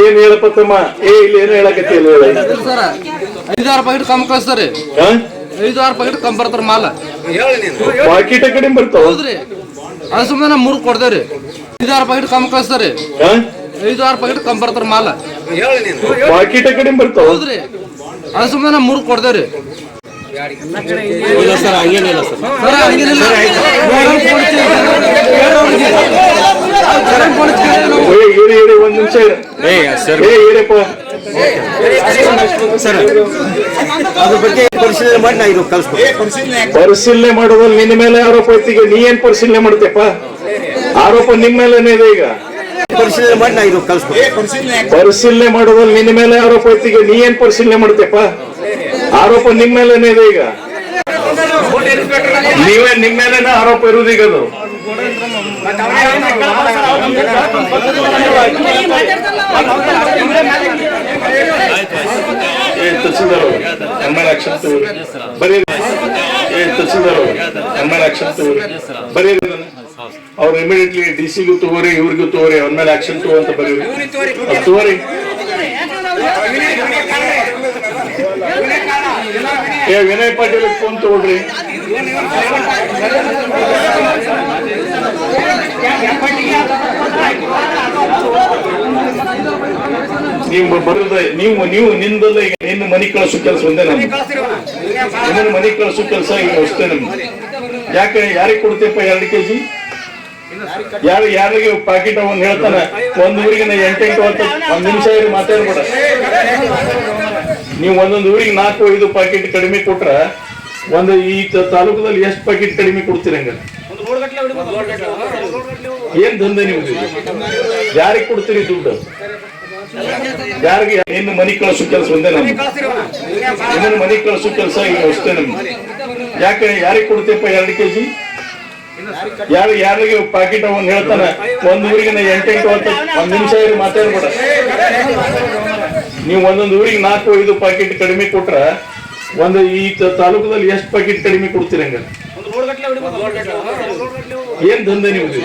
ಏನ್ ಹೇಳಪ್ಪ ತಮ್ಮ? ಏ ಇಲ್ಲಿ ಏನ್ ಹೇಳಕತ್ತಿ ಸರ್ ಐದಾರು ಪ್ಯಾಕೆಟ್ ಕಮ್ಮಿ ಕಳಿಸ್ತಾರೆ? ಐದಾರು ಪ್ಯಾಕೆಟ್ ಕಮ್ಮಿ ಬರ್ತಾರ ಮಾಲ. ಪಾಕಿಟ ಕಡಿಮೆ ಬರ್ತಾವ? ಹೌದ್ರಿ. ಅದು ಸುಮ್ಮನೆ ಮೂರು ಕೊಡ್ತೇವ್ರಿ. ಐದಾರು ಪ್ಯಾಕೆಟ್ ಕಮ್ಮಿ ಕಳಿಸ್ತಾರೆ? ಐದಾರು ಪ್ಯಾಕೆಟ್ ಕಮ್ಮಿ ಬರ್ತಾರ ಮಾಲ. ಪಾಕಿಟ ಕಡಿಮೆ ಬರ್ತಾವ? ಹೌದ್ರಿ. ಅದು ಸುಮ್ಮನೆ ಮೂರು ಕೊಡ್ತೇವ್ರಿ. ಇಲ್ಲ ಸರ್ ಹಂಗೇನಿಲ್ಲ ಸರ್. ಏರಿ ನಿಮಿಷ ಏ ಸರ್ ಏ ಏರಪ್ಪ ಸರ್. ಅದ್ರ ಬಗ್ಗೆ ಪರಿಶೀಲನೆ ಮಾಡಿ ನಾ ಇದು ಕಳ್ಸ್ಕೊಡ್ತೀನಿ. ಪರಿಶೀಲನೆ ಮಾಡೋದ್ರಲ್ಲಿ ನಿನ್ನ ಮೇಲೆ ಆರೋಪ ಐತಿ ಈಗ. ನೀ ಏನ್ ಪರಿಶೀಲನೆ ಮಾಡ್ತೇಪ್ಪ ಆರೋಪ ನಿಮ್ ಮೇಲೇನೇ ಇದೆ ಈಗ. ಪರಿಶೀಲನೆ ಮಾಡಿ ನಾ ಇದು ಕಳ್ಸ್ಕೊಡ್ತೀನಿ. ಪರಿಶೀಲನೆ ಮಾಡೋದ್ರಲ್ಲಿ ನಿನ್ನ ಮೇಲೆ ಆರೋಪ ಐತಿ ಈಗ. ನೀ ಏನ್ ಪರಿಶೀಲನೆ ಮಾಡ್ತೀಯಪ್ಪ? ಆರೋಪ ನಿಮ್ಮ ಮೇಲೇನೆ ಇದೆ ಈಗ. ನೀವೇ ನಿಮ್ಮ ಮೇಲೇನೆ ಆರೋಪ ಇರುವುದು ಈಗ ಅದು. ಏ ತಹಸೀಲ್ದಾರ್ ಅವ್ರೆ, ನಮ್ಮ ಮೇಲೆ ಆಕ್ಷನ್ ತಗೋರಿ ಬರೀ ತಹಸೀಲ್ದಾರ್ ಅವ್ರೆ, ನಮ್ಮ ಮೇಲೆ ಆಕ್ಷನ್ ತಗೋರಿ ಬರೀ ಅವ್ರು ಇಮಿಡಿಯೇಟ್ಲಿ ಡಿ ಸಿಗೂ ತಗೋರಿ ಇವ್ರಿಗೂ ತಗೋರಿ ಅವ್ರ ಮೇಲೆ ಆಕ್ಷನ್ ತಗೋ ಅಂತ ಬರೀರಿ ತಗೋರಿ ಏ, ವಿನಯ್ ಪಾಟೀಲ್ ಫೋನ್ ತಗೊಳ್ರಿ. ನೀವು ಬರೋದ, ನೀವು ನೀವು ನಿಂದಲ್ಲ ಈಗ ನಿನ್ನ ಮನೆ ಕಳಿಸೋ ಕೆಲಸ ಒಂದೇ ನಮ್ಗೆ ನಿನ್ನ ಮನೆ ಕಳಿಸು ಕೆಲಸ ಈಗ ಅಷ್ಟೇ ನಮ್ಗೆ ಯಾಕೆ, ಯಾರಿಗೆ ಕೊಡ್ತೀಪ್ಪ ಎರಡು ಕೆಜಿ? ಯಾರು, ಯಾರಿಗೆ ಪ್ಯಾಕೆಟ್ ಅವನು ಹೇಳ್ತಾನೆ? ಒಂದು ಊರಿಗೆ ಎಂಟೆಂಟು ಅಂತ ಒಂದು ನಿಮಿಷ ಮಾತಾಡ್ಬೇಡ. ನೀವು ಒಂದೊಂದು ಊರಿಗೆ ನಾಲ್ಕು ಐದು ಪ್ಯಾಕೆಟ್ ಕಡಿಮೆ ಕೊಟ್ರೆ ಒಂದು ಈ ತಾಲೂಕದಲ್ಲಿ ಎಷ್ಟು ಪ್ಯಾಕೆಟ್ ಕಡಿಮೆ ಕೊಡ್ತೀರಿ ಹಂಗ ಏನ್ ದಂಧೆ ನೀವು? ಯಾರಿಗೆ ಕೊಡ್ತೀರಿ ದುಡ್ಡು? ಯಾರಿಗೆ? ನಿನ್ನ ಮನೆ ಕಳಿಸೋ ಕೆಲಸ ಒಂದೇ ನಮ್ಗೆ ನಿನ್ನ ಮನೆ ಕಳಿಸೋ ಕೆಲಸ ಈಗ ಅಷ್ಟೇ ನಮ್ದು. ಯಾಕೆ ಯಾರಿಗೆ ಕೊಡ್ತೀಯಪ್ಪ ಎರಡು ಕೆಜಿ? ಯಾರು ಯಾರಿಗೆ ಪ್ಯಾಕೆಟ್ ಅವನ್ ಹೇಳ್ತಾನೆ? ಒಂದು ಊರಿಗೆ ನಾ ಎಂಟೆಂಟು ಅಂತ ಒಂದು ನಿಮಿಷ ಇರಿ ಮಾತಾಡ್ಬೇಡ. ನೀವು ಒಂದೊಂದು ಊರಿಗೆ ನಾಲ್ಕು, ಐದು ಪ್ಯಾಕೆಟ್ ಕಡಿಮೆ ಕೊಟ್ರ ಒಂದು ಈ ತಾಲೂಕದಲ್ಲಿ ಎಷ್ಟು ಪ್ಯಾಕೆಟ್ ಕಡಿಮೆ ಕೊಡ್ತೀರಿ ಹಂಗ ಏನ್ ದಂಧೆ ಇದು?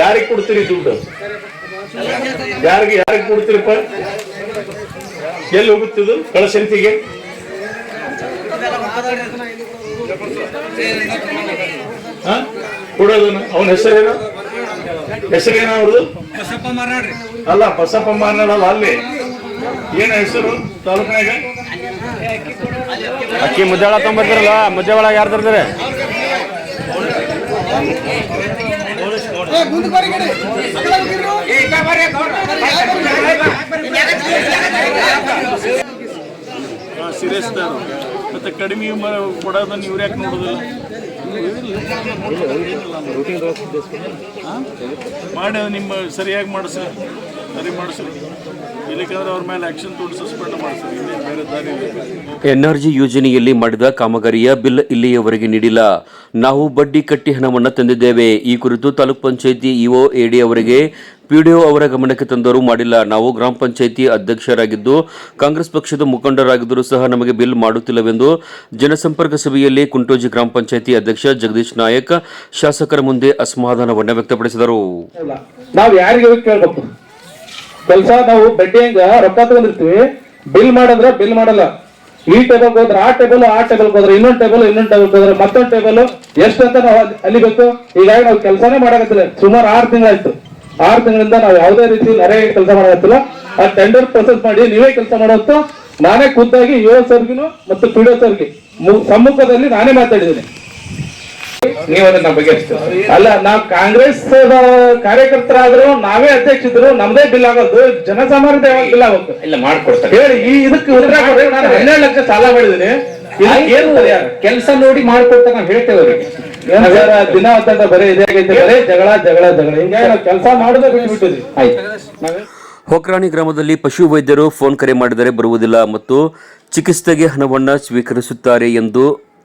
ಯಾರಿಗೆ ಕೊಡ್ತೀರಿ ದುಡ್ಡು? ಯಾರಿಗೆ ಯಾರಿಗೆ ಕೊಡ್ತೀರಪ್ಪ? ಎಲ್ಲಿ ಹೋಗುತ್ತಿದ್ದು ಕಳಸಂತಿಗೆ ಕೊಡೋದನ್ನ? ಅವನ ಹೆಸರೇನು? ಹೆಸರೇನ ಅವ್ರದ್ದು? ಅಲ್ಲ, ಬಸಪ್ಪ ಮಾರ್ನಾಡಲ್ಲ ಅಲ್ಲಿ. ಏನ ಹೆಸರು? ತಾಲೂಕಿನಾಗ? ಅಕ್ಕಿ ಮುದ್ದಾಳ ಒಳಗೆ ತೊಗೊಂಬರ್ತಾರಲ್ಲ? ಮುದ್ದೆ ಒಳಗೆ ಯಾರು ತರ್ತಾರೆ? ಸೀರಿಯಸ್ ಮತ್ತೆ ಕಡಿಮೆ ಕೊಡೋದನ್ನ ಇವ್ರು ಯಾಕೆ ನೋಡೋದಿಲ್ಲ ಮಾಡಿ ನಿಮ್ಮ ಸರಿಯಾಗಿ ಮಾಡಿಸ್ರಿ ಸರಿ ಮಾಡಿಸ್ರಿ ಎನ್ಆರ್ಜಿ ಯೋಜನೆಯಲ್ಲಿ ಮಾಡಿದ ಕಾಮಗಾರಿಯ ಬಿಲ್ ಇಲ್ಲಿಯವರೆಗೆ ನೀಡಿಲ್ಲ. ನಾವು ಬಡ್ಡಿ ಕಟ್ಟಿ ಹಣವನ್ನು ತಂದಿದ್ದೇವೆ. ಈ ಕುರಿತು ತಾಲೂಕ್ ಪಂಚಾಯಿತಿ ಇಒ ಎಡಿ ಅವರಿಗೆ ಪಿಡಿಒ ಅವರ ಗಮನಕ್ಕೆ ತಂದರೂ ಮಾಡಿಲ್ಲ. ನಾವು ಗ್ರಾಮ ಪಂಚಾಯಿತಿ ಅಧ್ಯಕ್ಷರಾಗಿದ್ದು ಕಾಂಗ್ರೆಸ್ ಪಕ್ಷದ ಮುಖಂಡರಾಗಿದ್ದರೂ ಸಹ ನಮಗೆ ಬಿಲ್ ಮಾಡುತ್ತಿಲ್ಲವೆಂದು ಜನಸಂಪರ್ಕ ಸಭೆಯಲ್ಲಿ ಕುಂಟೋಜಿ ಗ್ರಾಮ ಪಂಚಾಯಿತಿ ಅಧ್ಯಕ್ಷ ಜಗದೀಶ್ ನಾಯಕ್ ಶಾಸಕರ ಮುಂದೆ ಅಸಮಾಧಾನವನ್ನು ವ್ಯಕ್ತಪಡಿಸಿದರು ನಾವ್ ಯಾರಿಗೆ ಹೋಗಿ ಕೇಳ್ಬೇಕು ಕೆಲಸ ನಾವು ಬಡ್ಡಿ ಹಂಗ ರೊಕ್ಕ ತಗೊಂಡಿರ್ತೀವಿ. ಬಿಲ್ ಮಾಡಂದ್ರ ಬಿಲ್ ಮಾಡಲ್ಲ. ಈ ಟೇಬಲ್ ಹೋದ್ರೆ ಆ ಟೇಬಲ್ ಆ ಟೇಬಲ್ ಹೋದ್ರೆ ಇನ್ನೊಂದು ಟೇಬಲ್ ಇನ್ನೊಂದು ಟೇಬಲ್ ಹೋದ್ರೆ ಮತ್ತೊಂದು ಟೇಬಲ್ ಎಷ್ಟಂತ ನಾವು ಅಲ್ಲಿ- ಅಲಿಬೇಕು ಹೀಗಾಗಿ ನಾವು ಕೆಲಸನೇ ಮಾಡಕತ್ತಿಲ್ಲ. ಸುಮಾರು ಆರು ತಿಂಗಳಾಯ್ತು. ಆರು ತಿಂಗಳಿಂದ ನಾವು ಯಾವುದೇ ರೀತಿ ನರೇಗೆ ಕೆಲಸ ಮಾಡಕತ್ತಿಲ್ಲ. ಆ ಟೆಂಡರ್ ಪ್ರೊಸೆಸ್ ಮಾಡಿ ನೀವೇ ಕೆಲಸ ಮಾಡೋದು ನಾನೇ ಖುದ್ದಾಗಿ ಯುವ ಸರ್ಗಿನೂ ಮತ್ತು ಪಿಡಿಯೋ ಸರ್ಗಿ ಸಮ್ಮುಖದಲ್ಲಿ ನಾನೇ ಮಾತಾಡಿದ್ದೀನಿ. ನೀವು ಅದನ್ನ ಬಗ್ಗೆ ಅಲ್ಲ ನಾವು ಕಾಂಗ್ರೆಸ್ ಕಾರ್ಯಕರ್ತರಾದ್ರು ನಾವೇ ಅಧ್ಯಕ್ಷ ಇದ್ರು ನಮ್ದೇ ಬಿಲ್ ಆಗೋದು ಜನಸಾಮಾನ್ಯದ ಯಾವಾಗ ಬಿಲ್ ಆಗೋದು. ಇಲ್ಲ ಮಾಡ್ಕೊಡ್ತಾರೆ. ಹೇಳಿ ಈ ಇದಕ್ಕೆ ಉತ್ತರ ನಾನು ಹನ್ನೆರಡು ಲಕ್ಷ ಸಾಲ ಮಾಡಿದ್ದೀನಿ ಇದಕ್ಕೆ ಏನು ಕೆಲಸ ನೋಡಿ ಮಾಡ್ಕೊಡ್ತಾರೆ ನಾವು ಹೇಳ್ತೇವೆ ಅವ್ರಿಗೆ. ದಿನ ಅಂತ ಬರೀ ಇದೇ ಆಗೈತೆ ಬರೀ ಜಗಳ ಜಗಳ ಜಗಳ. ಹಿಂಗಾಗಿ ನಾವು ಕೆಲಸ ಮಾಡೋದೇ ಬಿಟ್ಟು ಬಿಟ್ಟಿದ್ವಿ ಆಯ್ತು ಹೊಕ್ರಾಣಿ ಗ್ರಾಮದಲ್ಲಿ ಪಶು ವೈದ್ಯರು ಫೋನ್ ಕರೆ ಮಾಡಿದರೆ ಬರುವುದಿಲ್ಲ ಮತ್ತು ಚಿಕಿತ್ಸೆಗೆ ಹಣವನ್ನು ಸ್ವೀಕರಿಸುತ್ತಾರೆ ಎಂದು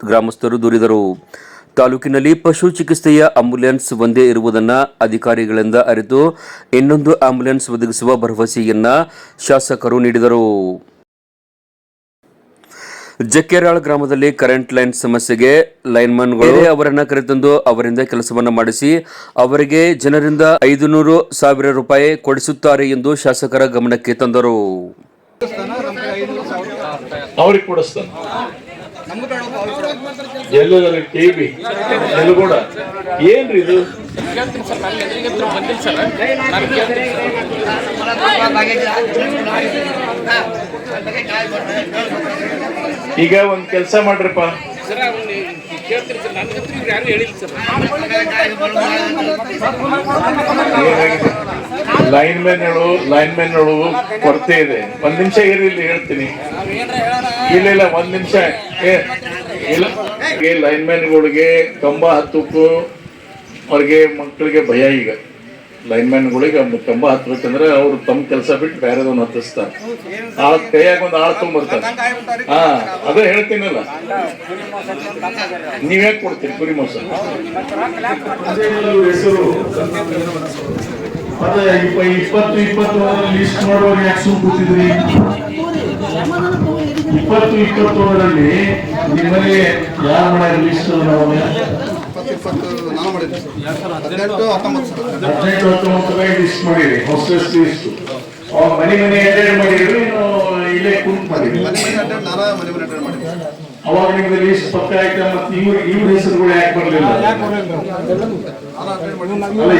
ಗ್ರಾಮಸ್ಥರು ದೂರಿದರು. ತಾಲೂಕಿನಲ್ಲಿ ಪಶು ಚಿಕಿತ್ಸೆಯ ಆಂಬ್ಯುಲೆನ್ಸ್ ಒಂದೇ ಇರುವುದನ್ನು ಅಧಿಕಾರಿಗಳಿಂದ ಅರಿತು ಇನ್ನೊಂದು ಆಂಬ್ಯುಲೆನ್ಸ್ ಒದಗಿಸುವ ಭರವಸೆಯನ್ನ ಶಾಸಕರು ನೀಡಿದರು. ಜಕ್ಕೇರಾಳ್ ಗ್ರಾಮದಲ್ಲಿ ಕರೆಂಟ್ ಲೈನ್ ಸಮಸ್ಯೆಗೆ ಲೈನ್ಮನ್ಗಳು ಅವರನ್ನು ಕರೆತಂದು ಅವರಿಂದ ಕೆಲಸವನ್ನು ಮಾಡಿಸಿ ಅವರಿಗೆ ಜನರಿಂದ ಐದು ನೂರು ಸಾವಿರ ರೂಪಾಯಿ ಕೊಡಿಸುತ್ತಾರೆ ಎಂದು ಶಾಸಕರ ಗಮನಕ್ಕೆ ತಂದರು. ಅವರಿಗೆ ಕೊಡಿಸ್ತಾನೆ. ಎಲ್ಲದಲ್ಲಿ ಕೆ ಬಿ ಕೂಡ. ಏನ್ರಿ ಇದು? ಈಗ ಒಂದು ಕೆಲಸ ಮಾಡ್ರಿಪ್ಪ. ಲೈನ್ ಮ್ಯಾನ್ಗಳು ಲೈನ್ ಮ್ಯಾನ್ಗಳು ಕೊರತೆ ಇದೆ. ಒಂದ್ ನಿಮಿಷ ಇಲ್ಲಿ ಹೇಳ್ತೀನಿ. ಇಲ್ಲ ಇಲ್ಲ, ಒಂದ್ ನಿಮಿಷ. ಇಲ್ಲ. ಲೈನ್ ಮ್ಯಾನ್ಗಳಿಗೆ ಕಂಬ ಹತ್ತಕ್ಕೂ ಅವ್ರಿಗೆ ಮಕ್ಕಳಿಗೆ ಭಯ ಈಗ. ಲೈನ್ ಮ್ಯಾನ್ಗಳಿಗೆ ಒಂದು ಕಂಬ ಹತ್ಬೇಕಂದ್ರೆ ಅವ್ರು ತಮ್ಮ ಕೆಲಸ ಬಿಟ್ಟು ಬೇರೆದವ್ನ ಹತ್ತಿಸ್ತಾರೆ. ಆ ಕೈಯಾಗ ಒಂದು ಆಳ್ ತೊಗೊಂಬರ್ತಾರೆ. ಹಾ ಅದೇ ಹೇಳ್ತೀನಲ್ಲ. ನೀವ್ ಯಾಕೆ ಕೊಡ್ತೀರಿ ಕುರಿ ಮೋಸ? ಇಪ್ಪತ್ತು ಇಪ್ಪತ್ತು ಲಿಸ್ಟ್ ಇಪ್ಪತ್ತು ಇಪ್ಪತ್ತೊಂದರಲ್ಲಿ ನಿಮ್ಮಲ್ಲಿ ಯಾರು ಮಾಡಿ ಲಿಸ್ಟ್ ಹದಿನೆಂಟು ಹತ್ತೊಂಬತ್ತು ಸರ್ ಹದಿನೆಂಟು ಹತ್ತೊಂಬತ್ತರಾಗ ಲಿಸ್ಟ್ ಮಾಡಿರಿ. ಹೊಸ ಲಿಸ್ಟ್ ಅವಾಗ ಮನೆ ಮನೆ ಅಟೆಂಡ್ ಇಲ್ಲೇ ಕುಂತ್ ಮಾಡಿರಿ ಮನೆ ಮನೆ ಅಡ್ಡ ನಾನ ಮನೆ ಮನೆ ಅಡ್ಡ ಮಾಡಿದ್ವಿ ಅವಾಗ ನಿಮ್ದು ಲಿಸ್ಟ್ ಪಕ್ಕ ಆಯ್ತಾ? ಮತ್ತೆ ಇವ್ರ ಇವ್ರ ಹೆಸರುಗಳು ಯಾಕೆ ಬರಲಿಲ್ಲ? ಅಲ್ಲ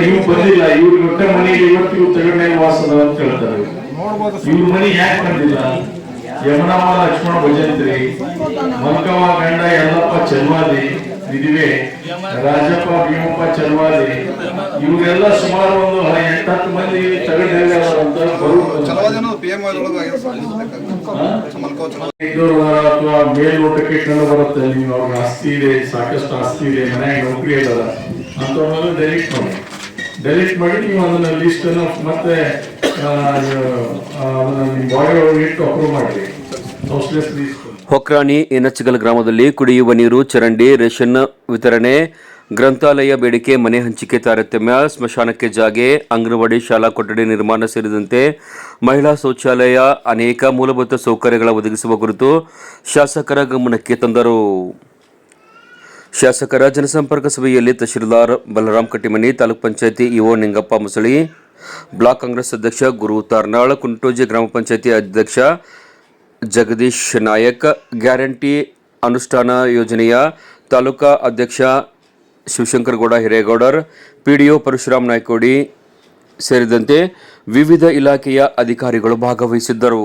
ಇವ್ರು ಬಂದಿಲ್ಲ. ಇವ್ರಿಗೆ ಒಟ್ಟ ಮನೆಯಲ್ಲಿ ಇವತ್ತಿಗೂ ತಗೊಂಡ ವಾಸದ ಅಂತ ಹೇಳ್ತಾರೆ ಇವ್ರ ಮನೆ ಯಾಕೆ ಬಂದಿಲ್ಲ? ಯಮನಮ್ಮ ಲಕ್ಷ್ಮಣ ಭಜಂತ್ರಿ ಮಲ್ಕವ್ವ ಗಂಡ ಯಲ್ಲಪ್ಪ ಚಲ್ವಾದಿ ಇದಿವೆ. ರಾಜಪ್ಪ ಭೀಮಪ್ಪ ಚಲವಾದಿ ಇವರೆಲ್ಲ ಸುಮಾರು ಒಂದು ಎಂಟತ್ತು ಮಂದಿ ಅಂತ ಅಥವಾ ಮೇಲ್ನೋಟಕ್ಕೆ ಕಂಡು ಬರುತ್ತೆ. ನೀವು ಅವ್ರ ಆಸ್ತಿ ಇದೆ ಸಾಕಷ್ಟು ಆಸ್ತಿ ಇದೆ ಮನೆಯಾಗ ನೌಕರಿ ಇದಾರ ಅಂತವ್ರನ್ನೆಲ್ಲ ಡೈರೆಕ್ಟ್ ಮಾಡಿ. ಡೈರೆಕ್ಟ್ ಮಾಡಿ ನೀವು ಅದನ್ನ ಲಿಸ್ಟ್ ಅನ್ನು ಮತ್ತೆ ಹೊಕ್ರಾಣಿ ಏನಚ್ಚಗಲ್ ಗ್ರಾಮದಲ್ಲಿ ಕುಡಿಯುವ ನೀರು, ಚರಂಡಿ, ರೇಷನ್ ವಿತರಣೆ, ಗ್ರಂಥಾಲಯ ಬೇಡಿಕೆ, ಮನೆ ಹಂಚಿಕೆ ತಾರತಮ್ಯ, ಸ್ಮಶಾನಕ್ಕೆ ಜಾಗೆ, ಅಂಗನವಾಡಿ ಶಾಲಾ ಕೊಠಡಿ ನಿರ್ಮಾಣ ಸೇರಿದಂತೆ ಮಹಿಳಾ ಶೌಚಾಲಯ ಅನೇಕ ಮೂಲಭೂತ ಸೌಕರ್ಯಗಳ ಒದಗಿಸುವ ಕುರಿತು ಶಾಸಕರ ಗಮನಕ್ಕೆ ತಂದರು. ಶಾಸಕರ ಜನಸಂಪರ್ಕ ಸಭೆಯಲ್ಲಿ ತಹಶೀಲ್ದಾರ್ ಬಲರಾಮ್ ಕಟ್ಟಿಮನಿ, ತಾಲೂಕ್ ಪಂಚಾಯತಿ ಇಒ ನಿಂಗಪ್ಪ ಮುಸಳಿ ಬ್ಲಾಕ್ ಕಾಂಗ್ರೆಸ್ ಅಧ್ಯಕ್ಷ ಗುರು ತಾರ್ನಾಳ್, ಕುಂಟೋಜಿ ಗ್ರಾಮ ಪಂಚಾಯಿತಿ ಅಧ್ಯಕ್ಷ ಜಗದೀಶ್ ನಾಯಕ್, ಗ್ಯಾರಂಟಿ ಅನುಷ್ಠಾನ ಯೋಜನೆಯ ತಾಲೂಕಾ ಅಧ್ಯಕ್ಷ ಶಿವಶಂಕರಗೌಡ ಹಿರೇಗೌಡರ್, ಪಿಡಿಒ ಪರಶುರಾಮ್ ನಾಯ್ಕೋಡಿ ಸೇರಿದಂತೆ ವಿವಿಧ ಇಲಾಖೆಯ ಅಧಿಕಾರಿಗಳು ಭಾಗವಹಿಸಿದ್ದರು.